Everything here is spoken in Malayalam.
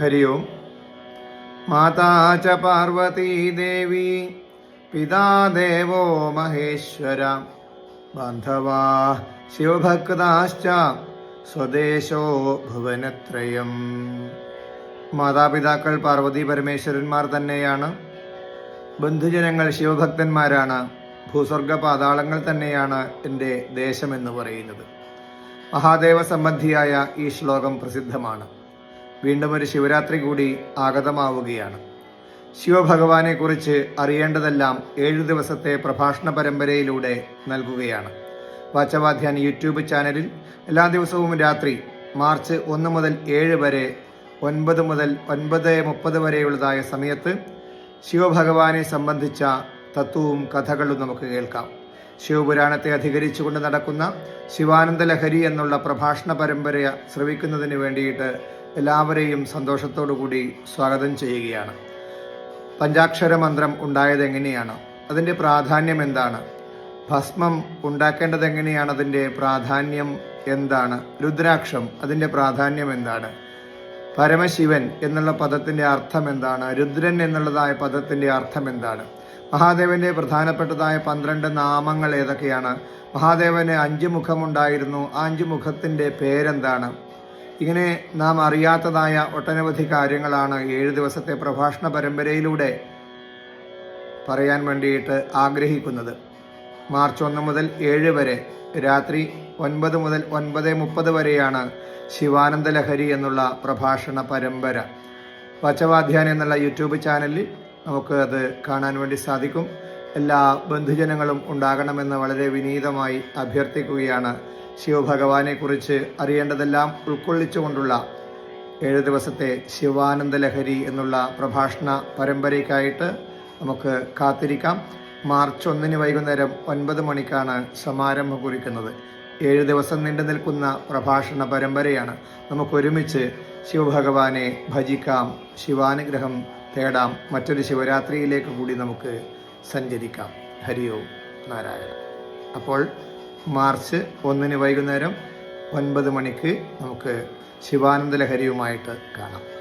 ഹരി ഓം മാതാ ച ദേവി പിതാ ദേവോ മഹേശ്വര ബാന്ധവാ ശിവഭക്താശ്ച സ്വദേശോ ഭുവനത്രയം മാതാപിതാക്കൾ പാർവതി പരമേശ്വരന്മാർ തന്നെയാണ്. ബന്ധുജനങ്ങൾ ശിവഭക്തന്മാരാണ്. ഭൂസ്വർഗ പാതാളങ്ങൾ തന്നെയാണ് എന്റെ ദേശമെന്ന് പറയുന്നത്. മഹാദേവ സംബന്ധിയായ ഈ ശ്ലോകം പ്രസിദ്ധമാണ്. വീണ്ടും ഒരു ശിവരാത്രി കൂടി ആഗതമാവുകയാണ്. ശിവഭഗവാനെ കുറിച്ച് അറിയേണ്ടതെല്ലാം ഏഴു ദിവസത്തെ പ്രഭാഷണ പരമ്പരയിലൂടെ നൽകുകയാണ്. വാച്ചവാധ്യാൻ യൂട്യൂബ് ചാനലിൽ എല്ലാ ദിവസവും രാത്രി മാർച്ച് ഒന്ന് മുതൽ ഏഴ് വരെ ഒൻപത് മുതൽ ഒൻപത് മുപ്പത് വരെയുള്ളതായ സമയത്ത് ശിവഭഗവാനെ സംബന്ധിച്ച തത്വവും കഥകളും നമുക്ക് കേൾക്കാം. ശിവപുരാണത്തെ അധികരിച്ചുകൊണ്ട് നടക്കുന്ന ശിവാനന്ദ ലഹരി എന്നുള്ള പ്രഭാഷണ പരമ്പര ശ്രവിക്കുന്നതിന് വേണ്ടിയിട്ട് എല്ലാവരെയും സന്തോഷത്തോടുകൂടി സ്വാഗതം ചെയ്യുകയാണ്. പഞ്ചാക്ഷര മന്ത്രം ഉണ്ടായത് എങ്ങനെയാണ് അതിന്റെ പ്രാധാന്യം എന്താണ്? ഭസ്മം ഉണ്ടാക്കേണ്ടത് എങ്ങനെയാണ് അതിന്റെ പ്രാധാന്യം എന്താണ്? രുദ്രാക്ഷം അതിന്റെ പ്രാധാന്യം എന്താണ്? പരമശിവൻ എന്നുള്ള പദത്തിന്റെ അർത്ഥം എന്താണ്? രുദ്രൻ എന്നുള്ളതായ പദത്തിന്റെ അർത്ഥം എന്താണ്? മഹാദേവന്റെ പ്രധാനപ്പെട്ടതായ പന്ത്രണ്ട് നാമങ്ങൾ ഏതൊക്കെയാണ്? മഹാദേവന് അഞ്ച് മുഖമുണ്ടായിരുന്നു ആ അഞ്ച് മുഖത്തിന്റെ പേരെന്താണ്? ഇങ്ങനെ നാം അറിയാത്തതായ ഒട്ടനവധി കാര്യങ്ങളാണ് ഏഴ് ദിവസത്തെ പ്രഭാഷണ പരമ്പരയിലൂടെ പറയാൻ വേണ്ടിയിട്ട് ആഗ്രഹിക്കുന്നത്. മാർച്ച് ഒന്ന് മുതൽ ഏഴ് വരെ രാത്രി ഒൻപത് മുതൽ ഒൻപത് മുപ്പത് വരെയാണ് ശിവാനന്ദ ലഹരി എന്നുള്ള പ്രഭാഷണ പരമ്പര. വചവാധ്യാനം എന്നുള്ള യൂട്യൂബ് ചാനലിൽ നമുക്ക് അത് കാണാൻ വേണ്ടി സാധിക്കും. എല്ലാ ബന്ധുജനങ്ങളും ഉണ്ടാകണമെന്ന് വളരെ വിനീതമായി അഭ്യർത്ഥിക്കുകയാണ് ശിവഭഗവാനെക്കുറിച്ച് അറിയേണ്ടതെല്ലാം ഉൾക്കൊള്ളിച്ചുകൊണ്ടുള്ള ഏഴ് ദിവസത്തെ ശിവാനന്ദ ലഹരി എന്നുള്ള പ്രഭാഷണ പരമ്പരയ്ക്കായിട്ട് നമുക്ക് കാത്തിരിക്കാം. മാർച്ച് ഒന്നിന് വൈകുന്നേരം ഒൻപത് മണിക്കാണ് സമാരംഭം കുറിക്കുന്നത്. ഏഴ് ദിവസം നീണ്ടു നിൽക്കുന്ന പ്രഭാഷണ പരമ്പരയാണ്. നമുക്കൊരുമിച്ച് ശിവഭഗവാനെ ഭജിക്കാം ശിവാനുഗ്രഹം തേടാം മറ്റൊരു ശിവരാത്രിയിലേക്ക് കൂടി നമുക്ക് സഞ്ചരിക്കാം. ഹരിയോ നാരായണ. അപ്പോൾ മാർച്ച് ഒന്നിന് വൈകുന്നേരം ഒൻപത് മണിക്ക് നമുക്ക് ശിവാനന്ദ ലഹരിയുമായിട്ട് കാണാം.